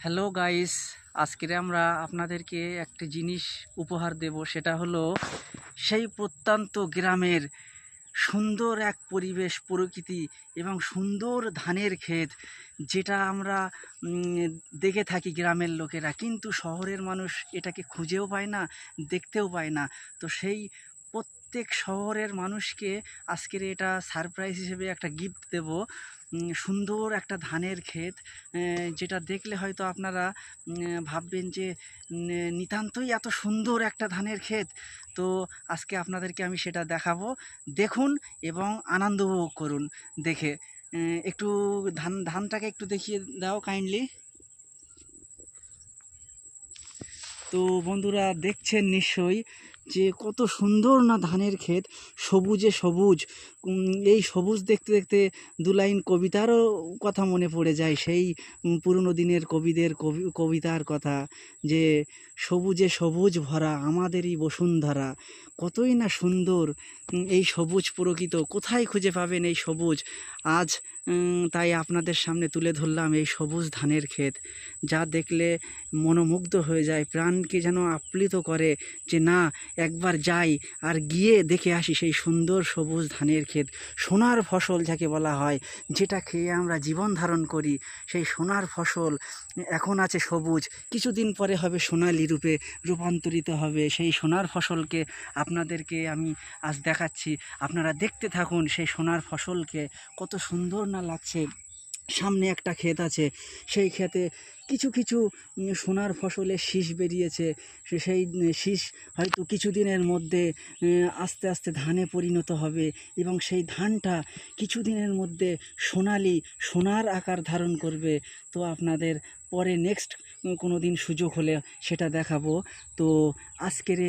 Hello guys আজকের আমরা আপনাদেরকে একটি জিনিস উপহার দেব, সেটা হলো সেই প্রত্যন্ত গ্রামের সুন্দর এক পরিবেশ, প্রকৃতি এবং সুন্দর ধানের ক্ষেত, যেটা আমরা দেখে থাকি গ্রামের লোকেরা। কিন্তু শহরের মানুষ এটাকে খুঁজেও পায় না, দেখতেও পায় না। তো সেই প্রত্যেক শহরের মানুষকে আজকের এটা সারপ্রাইজ হিসেবে একটা গিফট দেব। সুন্দর একটা ধানের ক্ষেত যেটা দেখলে হয়তো আপনারা ভাববেন যে নিতান্তই এত সুন্দর একটা ধানের ক্ষেত। তো আজকে আপনাদেরকে আমি সেটা দেখাবো। দেখুন এবং আনন্দ উপভোগ করুন দেখে। একটু ধান, ধানটাকে একটু দেখিয়ে দাও কাইন্ডলি তো বন্ধুরা দেখছেন নিশ্চয়ই যে কত সুন্দর না ধানের ক্ষেত, সবুজে সবুজ। এই সবুজ দেখতে দেখতে দু লাইন কবিতারও কথা মনে পড়ে যায়, সেই পুরনো দিনের কবিদের কবি, কবিতার কথা যে সবুজে সবুজ ভরা আমাদেরই বসুন্ধরা। কতই না সুন্দর এই সবুজ প্রকৃত, কোথায় খুঁজে পাবেন এই সবুজ? আজ তাই আপনাদের সামনে তুলে ধরলাম এই সবুজ ধানের ক্ষেত। যা দেখলে মনোমুগ্ধ হয়ে যায়, প্রাণকে যেন আপ্লিত করে যে না, একবার যাই আর গিয়ে দেখে আসি সেই সুন্দর সবুজ ধানের ক্ষেত। সোনার ফসল যাকে বলা হয়, যেটা খেয়ে আমরা জীবন ধারণ করি, সেই সোনার ফসল এখন আছে সবুজ। কিছুদিন পরে হবে সোনালি রূপে রূপান্তরিত হবে। সেই সোনার ফসলকে আপনাদেরকে আমি আজ দেখাচ্ছি। আপনারা দেখতে থাকুন সেই সোনার ফসলকে কত সুন্দর না লাগছে। সামনে একটা ক্ষেত আছে, সেই ক্ষেতে কিছু কিছু সোনার ফসলে শীষ বেরিয়েছে। সেই শীষ হয়তো কিছুদিনের মধ্যে আস্তে আস্তে ধানে পরিণত হবে এবং সেই ধানটা কিছুদিনের মধ্যে সোনালি, সোনার আকার ধারণ করবে। তো আপনাদের পরে নেক্সট কোনো দিন সুযোগ হলে সেটা দেখাবো। তো আজকের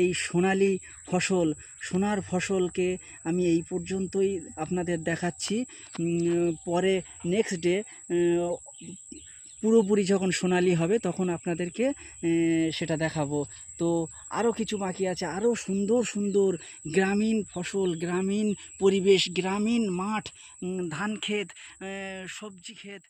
এই সোনালি ফসল, সোনার ফসলকে আমি এই পর্যন্তই আপনাদের দেখাচ্ছি। পরে নেক্সট ডে পুরোপুরি যখন সোনালি হবে তখন আপনাদেরকে সেটা দেখাবো। তো আরও কিছু বাকি আছে। আরও সুন্দর সুন্দর গ্রামীণ ফসল, গ্রামীণ পরিবেশ, গ্রামীণ মাঠ ধান ক্ষেত সবজি ক্ষেত